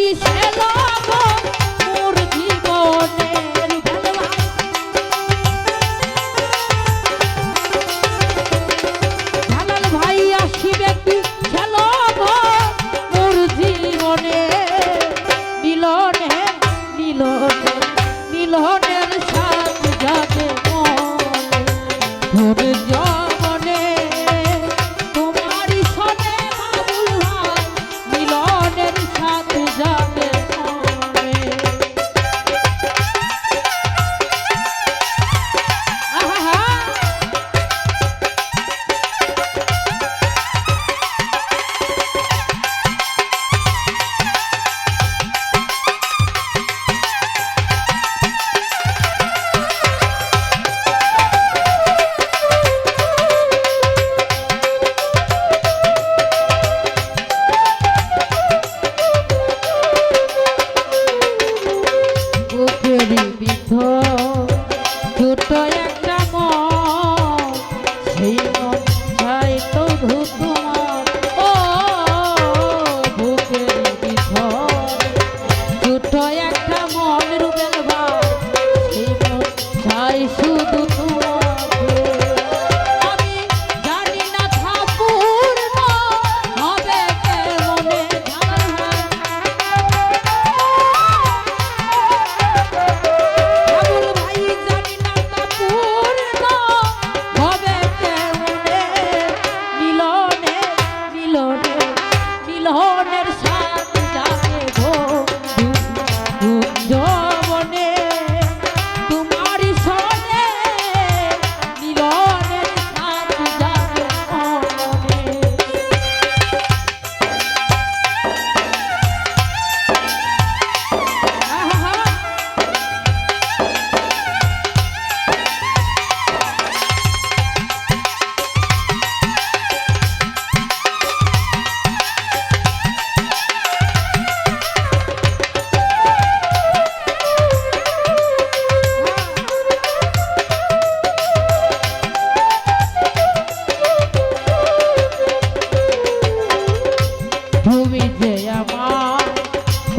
Christian. বিধ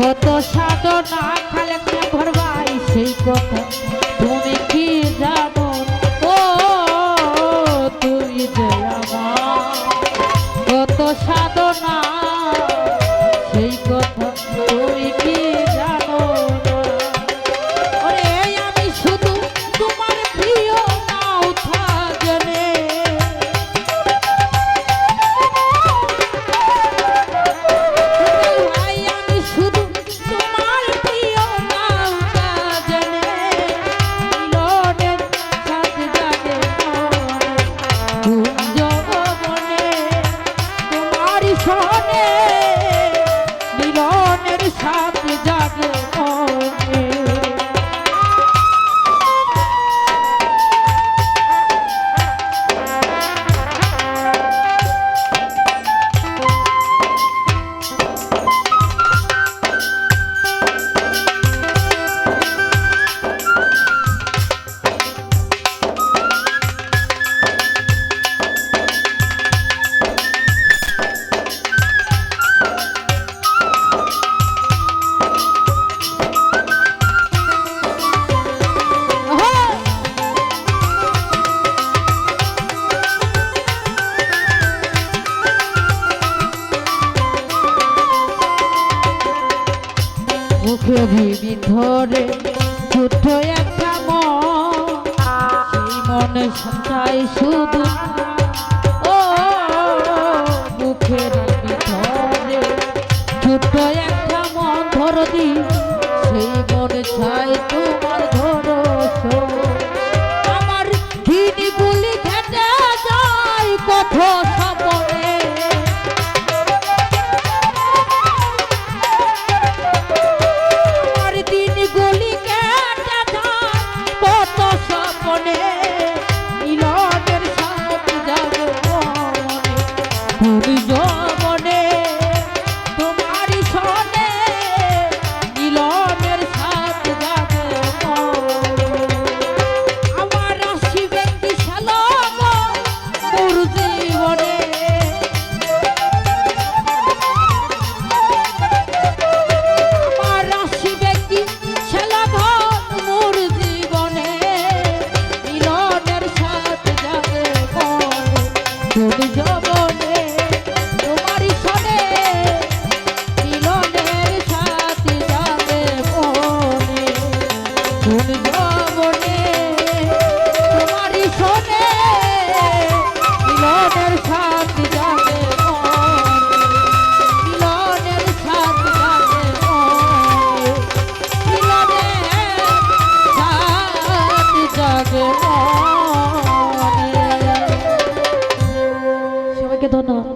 কত সাধনা খালে ভরবাই সেই কথা। তুমি কি যাব ও, তুমি যে আমার। কত সাধনা মিলনের সাথে জমিবিন ধরে ছোট একটা মন সঞ্চায় শুধু ও বুকের ভিতরে ছোট একটা মন ধরতি miedo no,